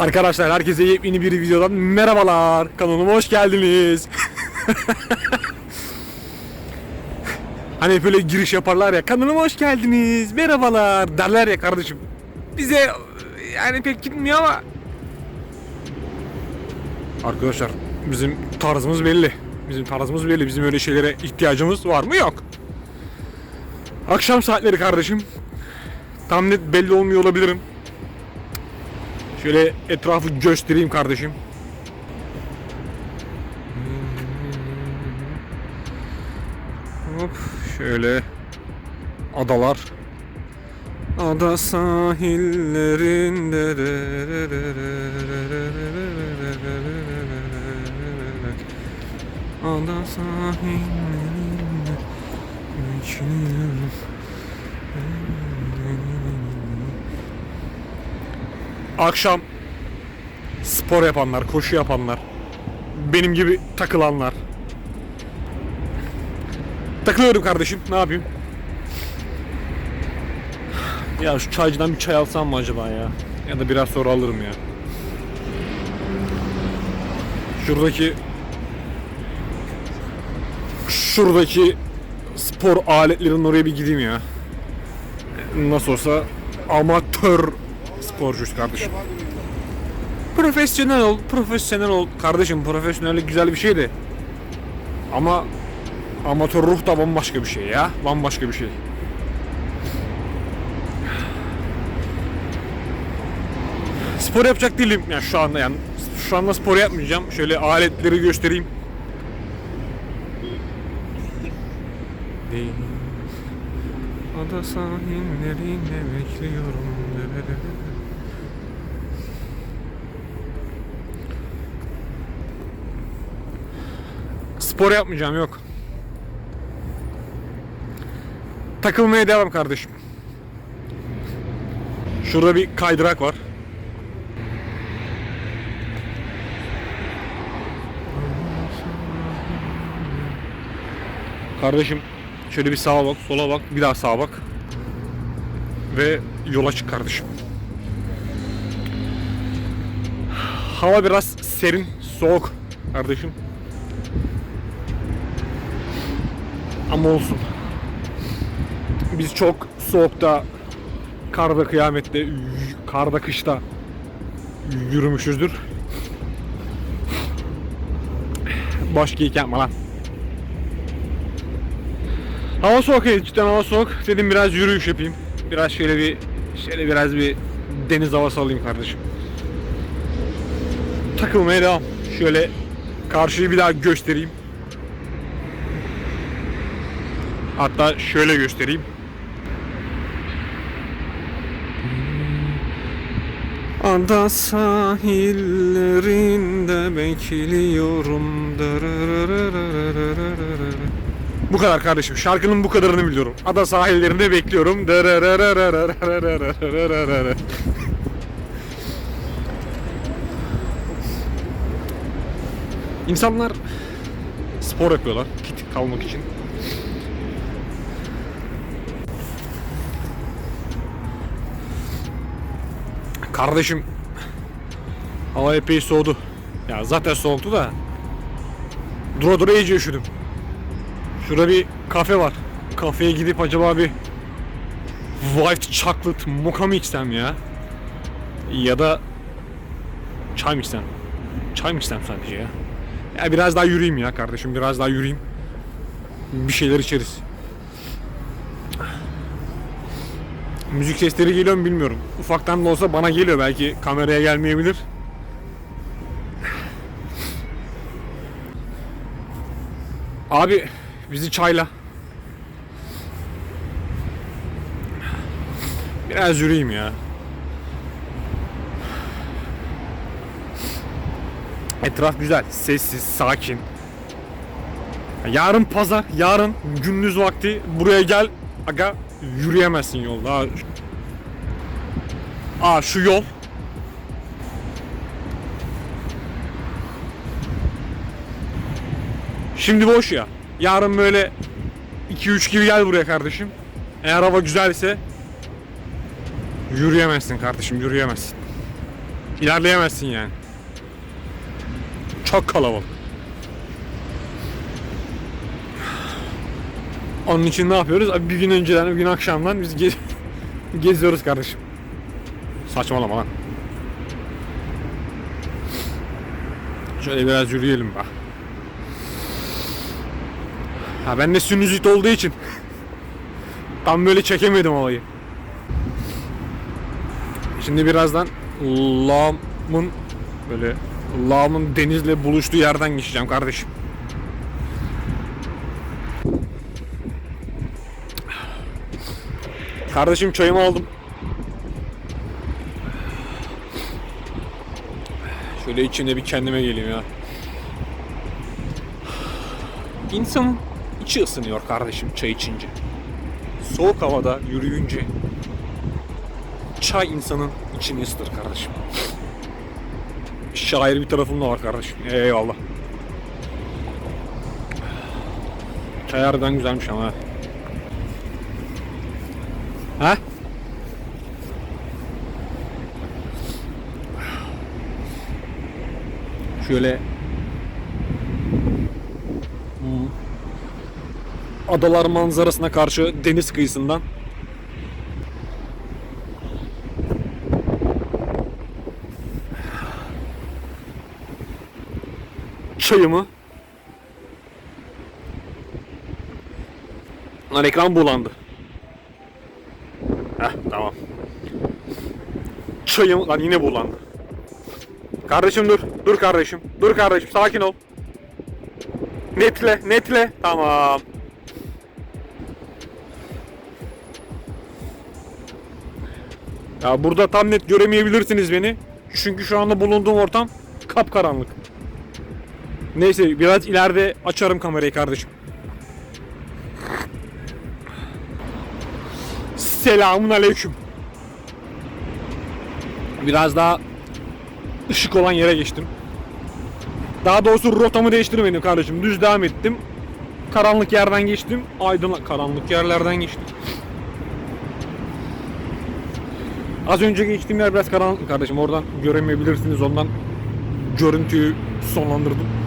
Arkadaşlar herkese yepyeni bir videodan merhabalar. Kanalıma hoş geldiniz. hani böyle giriş yaparlar ya kanalıma hoş geldiniz merhabalar derler ya kardeşim. Bize yani pek gitmiyor ama Arkadaşlar bizim tarzımız belli. Bizim tarzımız belli. Bizim öyle şeylere ihtiyacımız var mı? Yok. Akşam saatleri kardeşim. Tam net belli olmuyor olabilirim. Şöyle etrafı göstereyim kardeşim. Hop şöyle adalar. Ada sahillerinde Ada sahillerinde. Akşam spor yapanlar, koşu yapanlar, benim gibi takılanlar. Takılıyorum kardeşim, ne yapayım? Ya şu çaycıdan bir çay alsam mı acaba ya? Ya da biraz sonra alırım ya. Şuradaki şuradaki spor aletlerinin oraya bir gideyim ya. Nasıl olsa amatör sporcuyuz kardeşim. Profesyonel ol, profesyonel ol. Kardeşim profesyonellik güzel bir şeydi. Ama amatör ruh da bambaşka bir şey ya. Bambaşka bir şey. Spor yapacak değilim yani şu anda yani. Şu anda spor yapmayacağım. Şöyle aletleri göstereyim. Ada sahillerinde bekliyorum. Spor yapmayacağım yok. Takılmaya devam kardeşim. Şurada bir kaydırak var. Kardeşim şöyle bir sağa bak, sola bak, bir daha sağa bak. Ve yola çık kardeşim. Hava biraz serin, soğuk kardeşim. Ama olsun. Biz çok soğukta, karda, kıyamette, karda, kışta yürümüşüzdür. Boş geyik yapma. Hava soğuk evet cidden hava soğuk. Dedim biraz yürüyüş yapayım. Biraz şöyle bir şöyle biraz bir deniz havası alayım kardeşim. Takılmaya devam. Şöyle karşıyı bir daha göstereyim. Hatta şöyle göstereyim. Ada sahillerinde bekliyorum. Bu kadar kardeşim. Şarkının bu kadarını biliyorum. Ada sahillerinde bekliyorum. İnsanlar spor yapıyorlar fit kalmak için. Kardeşim hava epey soğudu. Ya zaten soğuktu da dura dura iyice üşüdüm. Şurada bir kafe var. Kafeye gidip acaba bir white chocolate mocha mı içsem ya? Ya da çay mı içsem? Çay mı içsem sadece ya? Ya biraz daha yürüyeyim ya kardeşim biraz daha yürüyeyim. Bir şeyler içeriz. Müzik sesleri geliyor mu bilmiyorum. Ufaktan da olsa bana geliyor belki kameraya gelmeyebilir. Abi bizi çayla. Biraz yürüyeyim ya. Etraf güzel, sessiz, sakin. Yarın pazar, yarın gündüz vakti buraya gel. Aga yürüyemezsin yolda. Aa, şu yol. Şimdi boş ya. Yarın böyle 2-3 gibi gel buraya kardeşim. Eğer hava güzelse yürüyemezsin kardeşim yürüyemezsin. İlerleyemezsin yani. Çok kalabalık. Onun için ne yapıyoruz? Abi bir gün önceden, bir gün akşamdan biz ge- geziyoruz kardeşim. Saçmalama lan. Şöyle biraz yürüyelim bak. Ha ben de sinüzit olduğu için tam böyle çekemedim olayı. Şimdi birazdan lağımın böyle lağımın denizle buluştuğu yerden geçeceğim kardeşim. Kardeşim çayımı aldım. Şöyle içinde bir kendime geleyim ya. İnsanın içi ısınıyor kardeşim çay içince. Soğuk havada yürüyünce çay insanın içini ısıtır kardeşim. Şair bir tarafım da var kardeşim. Eyvallah. Çay harbiden güzelmiş ama. Ha. Şöyle Hmm. adalar manzarasına karşı deniz kıyısından çayımı Lan ekran bulandı. Heh tamam. Çayım lan yine bulandı. Kardeşim dur. Dur kardeşim. Dur kardeşim sakin ol. Netle, netle. Tamam. Ya burada tam net göremeyebilirsiniz beni. Çünkü şu anda bulunduğum ortam kapkaranlık. Neyse biraz ileride açarım kamerayı kardeşim. Selamun aleyküm. Biraz daha ışık olan yere geçtim. Daha doğrusu rotamı değiştirmedim kardeşim. Düz devam ettim. Karanlık yerden geçtim. Aydınlık karanlık yerlerden geçtim. Az önce geçtiğim yer biraz karanlık kardeşim. Oradan göremeyebilirsiniz. Ondan görüntüyü sonlandırdım.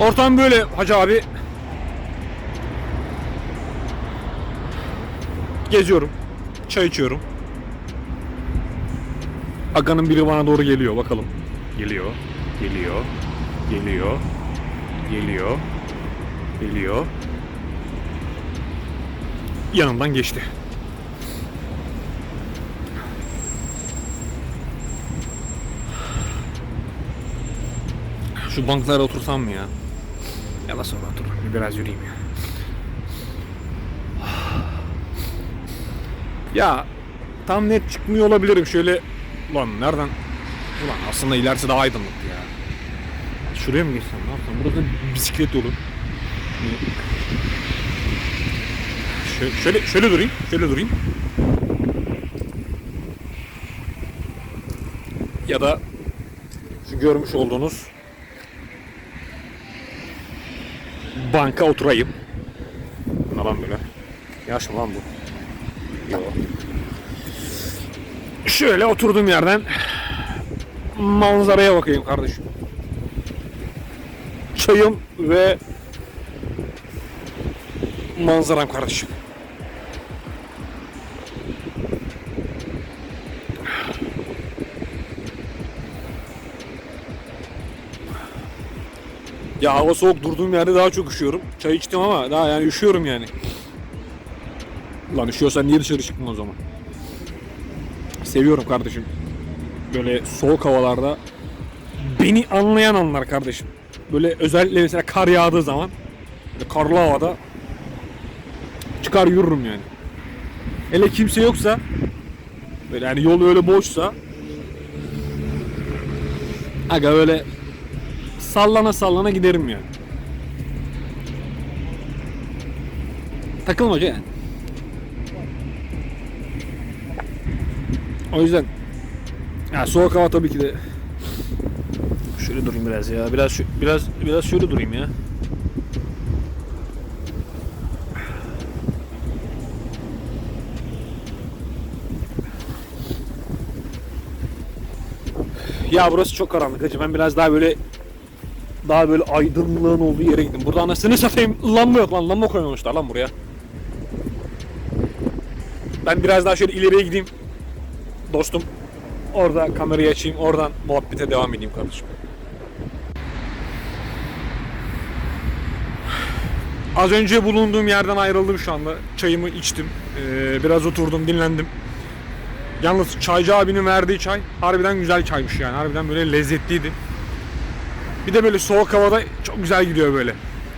Ortam böyle hacı abi. Geziyorum. Çay içiyorum. Aga'nın biri bana doğru geliyor bakalım. Geliyor. Geliyor. Geliyor. Geliyor. Geliyor. Yanımdan geçti. Şu banklara otursam mı ya? Ya da sonra otururum. Bir Biraz yürüyeyim ya. Ya tam net çıkmıyor olabilirim. Şöyle ulan nereden? Ulan aslında ilerisi daha aydınlık ya. Şuraya mı geçsem ne yapsam? Burası bisiklet yolu. Şöyle, şöyle, şöyle durayım. Şöyle durayım. Ya da şu görmüş olduğunuz banka oturayım. Ne lan böyle? Yaş mı lan bu? Yok. Şöyle oturduğum yerden manzaraya bakayım kardeşim. Çayım ve manzaram kardeşim. Ya hava soğuk durduğum yerde daha çok üşüyorum. Çay içtim ama daha yani üşüyorum yani. Lan üşüyorsan niye dışarı çıktın o zaman? Seviyorum kardeşim. Böyle soğuk havalarda beni anlayan anlar kardeşim. Böyle özellikle mesela kar yağdığı zaman böyle karlı havada çıkar yürürüm yani. Hele kimse yoksa böyle yani yol öyle boşsa aga böyle sallana sallana giderim yani. Takılmaca yani. O yüzden Ya soğuk hava tabii ki de. Şöyle durayım biraz ya. Biraz şu- biraz biraz şöyle durayım ya. Ya burası çok karanlık hacı. Ben biraz daha böyle daha böyle aydınlığın olduğu yere gittim. Burada anasını satayım lamba yok lan. Lamba koymamışlar lan buraya. Ben biraz daha şöyle ileriye gideyim. Dostum orada kamerayı açayım. Oradan muhabbete devam edeyim kardeşim. Az önce bulunduğum yerden ayrıldım şu anda. Çayımı içtim. Ee, biraz oturdum, dinlendim. Yalnız çaycı abinin verdiği çay harbiden güzel çaymış yani. Harbiden böyle lezzetliydi. Bir de böyle soğuk havada çok güzel gidiyor böyle.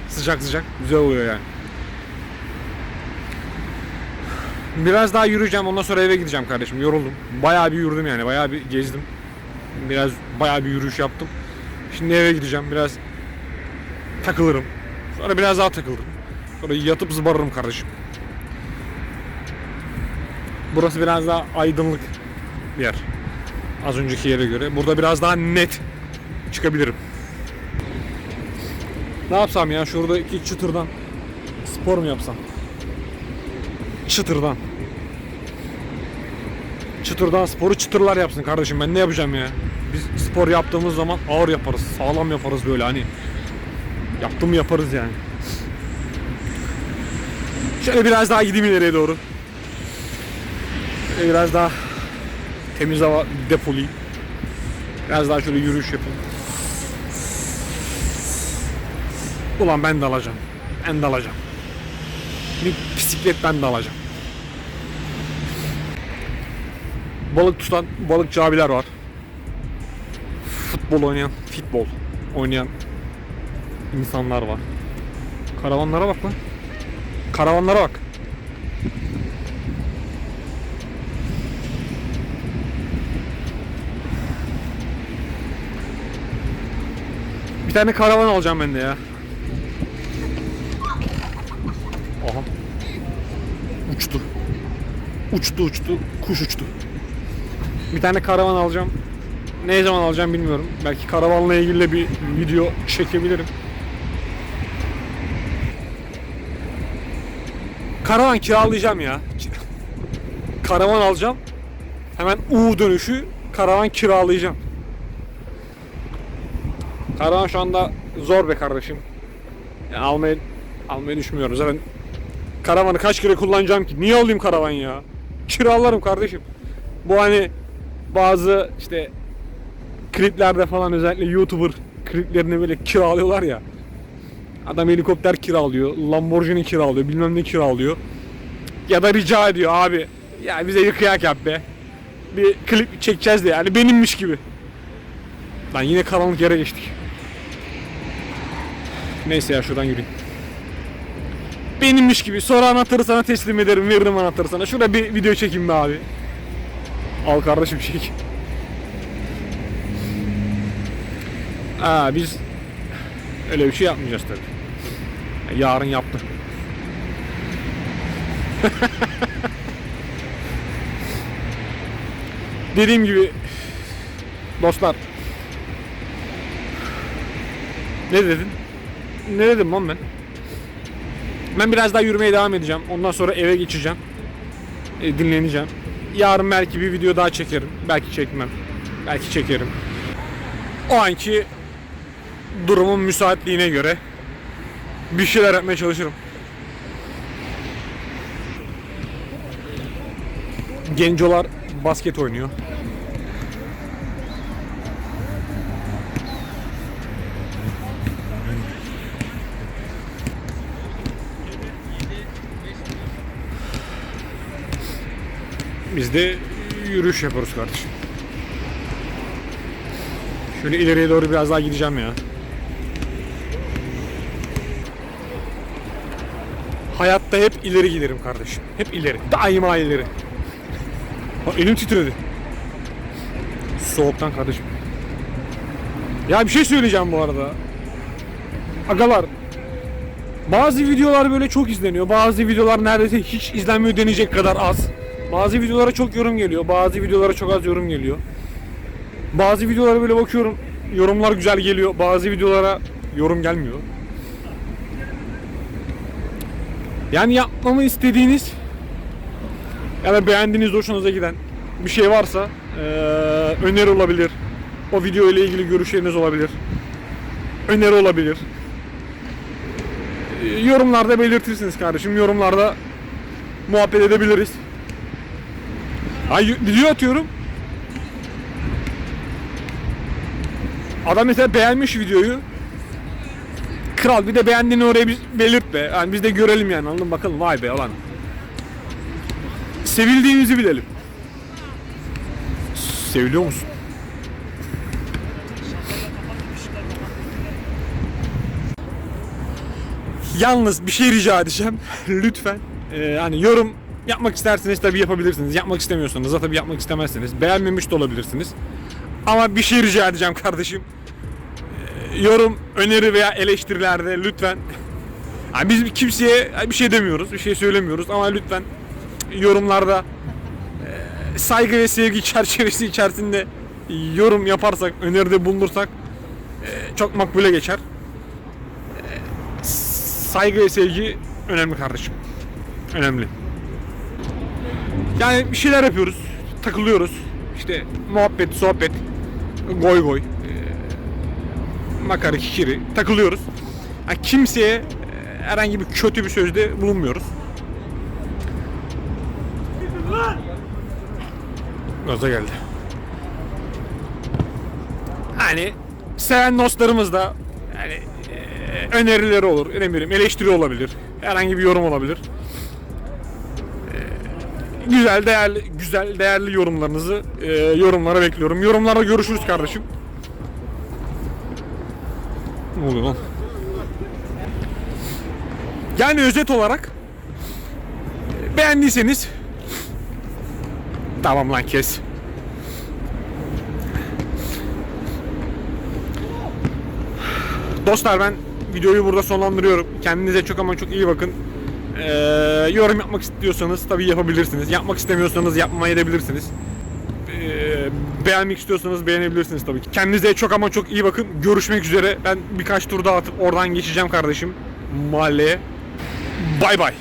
Sıcak sıcak güzel oluyor yani. Biraz daha yürüyeceğim ondan sonra eve gideceğim kardeşim. Yoruldum. Bayağı bir yürüdüm yani. Bayağı bir gezdim. Biraz bayağı bir yürüyüş yaptım. Şimdi eve gideceğim. Biraz takılırım. Sonra biraz daha takılırım. Sonra yatıp zıbarırım kardeşim. Burası biraz daha aydınlık bir yer. Az önceki yere göre. Burada biraz daha net çıkabilirim. Ne yapsam ya? Şurada iki çıtırdan spor mu yapsam? Çıtırdan. Çıtırdan sporu çıtırlar yapsın kardeşim. Ben ne yapacağım ya? Biz spor yaptığımız zaman ağır yaparız. Sağlam yaparız böyle hani. Yaptım yaparız yani. Şöyle biraz daha gideyim ileriye doğru. Şöyle biraz daha temiz hava depolayayım. Biraz daha şöyle yürüyüş yapayım. Ulan ben de alacağım. Ben de alacağım. Bir bisiklet ben de alacağım. Balık tutan balıkçı abiler var. Futbol oynayan, futbol oynayan insanlar var. Karavanlara bak lan. Karavanlara bak. Bir tane karavan alacağım ben de ya. Aha. Uçtu. Uçtu uçtu. Kuş uçtu. Bir tane karavan alacağım. Ne zaman alacağım bilmiyorum. Belki karavanla ilgili de bir video çekebilirim. Karavan kiralayacağım ya. Karavan alacağım. Hemen U dönüşü karavan kiralayacağım. Karavan şu anda zor be kardeşim. Yani almayı almayı düşünmüyorum. Zaten karavanı kaç kere kullanacağım ki? Niye alayım karavan ya? Kiralarım kardeşim. Bu hani bazı işte kliplerde falan özellikle YouTuber kliplerini böyle kiralıyorlar ya. Adam helikopter kiralıyor, Lamborghini kiralıyor, bilmem ne kiralıyor. Ya da rica ediyor abi. Ya bize yıkayak yap be. Bir klip çekeceğiz de yani benimmiş gibi. Lan yine karanlık yere geçtik. Neyse ya şuradan yürüyeyim. Benimmiş gibi. Sonra anahtarı sana teslim ederim. Veririm anahtarı sana. Şurada bir video çekeyim be abi. Al kardeşim çek. Aa biz öyle bir şey yapmayacağız tabii. Yarın yaptı. Dediğim gibi dostlar ne dedin? Ne dedim lan ben? Ben biraz daha yürümeye devam edeceğim. Ondan sonra eve geçeceğim. E, dinleneceğim. Yarın belki bir video daha çekerim. Belki çekmem. Belki çekerim. O anki durumun müsaitliğine göre bir şeyler yapmaya çalışırım. Gencolar basket oynuyor. Biz de yürüyüş yapıyoruz kardeşim. Şöyle ileriye doğru biraz daha gideceğim ya. Hayatta hep ileri giderim kardeşim. Hep ileri. Daima ileri. Bak elim titredi. Soğuktan kardeşim. Ya bir şey söyleyeceğim bu arada. Agalar. Bazı videolar böyle çok izleniyor. Bazı videolar neredeyse hiç izlenmiyor denecek kadar az. Bazı videolara çok yorum geliyor. Bazı videolara çok az yorum geliyor. Bazı videolara böyle bakıyorum. Yorumlar güzel geliyor. Bazı videolara yorum gelmiyor. Yani yapmamı istediğiniz ya da beğendiğiniz, hoşunuza giden bir şey varsa eee, öneri olabilir. O video ile ilgili görüşleriniz olabilir. Öneri olabilir. Yorumlarda belirtirsiniz kardeşim. Yorumlarda muhabbet edebiliriz. Ay video atıyorum. Adam mesela beğenmiş videoyu. Kral bir de beğendiğini oraya bir belirt be. Yani biz de görelim yani anladın bakalım vay be lan. Sevildiğimizi bilelim. Seviliyor musun? Yalnız bir şey rica edeceğim. Lütfen. Ee, hani yorum yapmak isterseniz tabii yapabilirsiniz. Yapmak istemiyorsanız da tabii yapmak istemezsiniz. Beğenmemiş de olabilirsiniz. Ama bir şey rica edeceğim kardeşim. Ee, yorum, öneri veya eleştirilerde lütfen. Yani biz kimseye bir şey demiyoruz, bir şey söylemiyoruz ama lütfen yorumlarda e, saygı ve sevgi çerçevesi içerisinde yorum yaparsak, öneride bulunursak e, çok makbule geçer. E, Saygı ve sevgi önemli kardeşim. Önemli. Yani bir şeyler yapıyoruz, takılıyoruz. İşte muhabbet, sohbet, goy goy, e, makara kikiri takılıyoruz. Ha, kimseye e, herhangi bir kötü bir sözde bulunmuyoruz. Gaza geldi. Hani seven dostlarımız da yani e, önerileri olur, ne bileyim eleştiri olabilir, herhangi bir yorum olabilir. Güzel, değerli, güzel, değerli yorumlarınızı e, yorumlara bekliyorum. Yorumlarda görüşürüz kardeşim. Ne oluyor lan? Yani özet olarak beğendiyseniz Tamam lan kes. Dostlar ben videoyu burada sonlandırıyorum. Kendinize çok ama çok iyi bakın. Ee, yorum yapmak istiyorsanız tabii yapabilirsiniz. Yapmak istemiyorsanız yapmayabilirsiniz. Ee, beğenmek istiyorsanız beğenebilirsiniz tabii ki. Kendinize çok ama çok iyi bakın. Görüşmek üzere. Ben birkaç tur daha atıp oradan geçeceğim kardeşim mahalleye. Bay bay.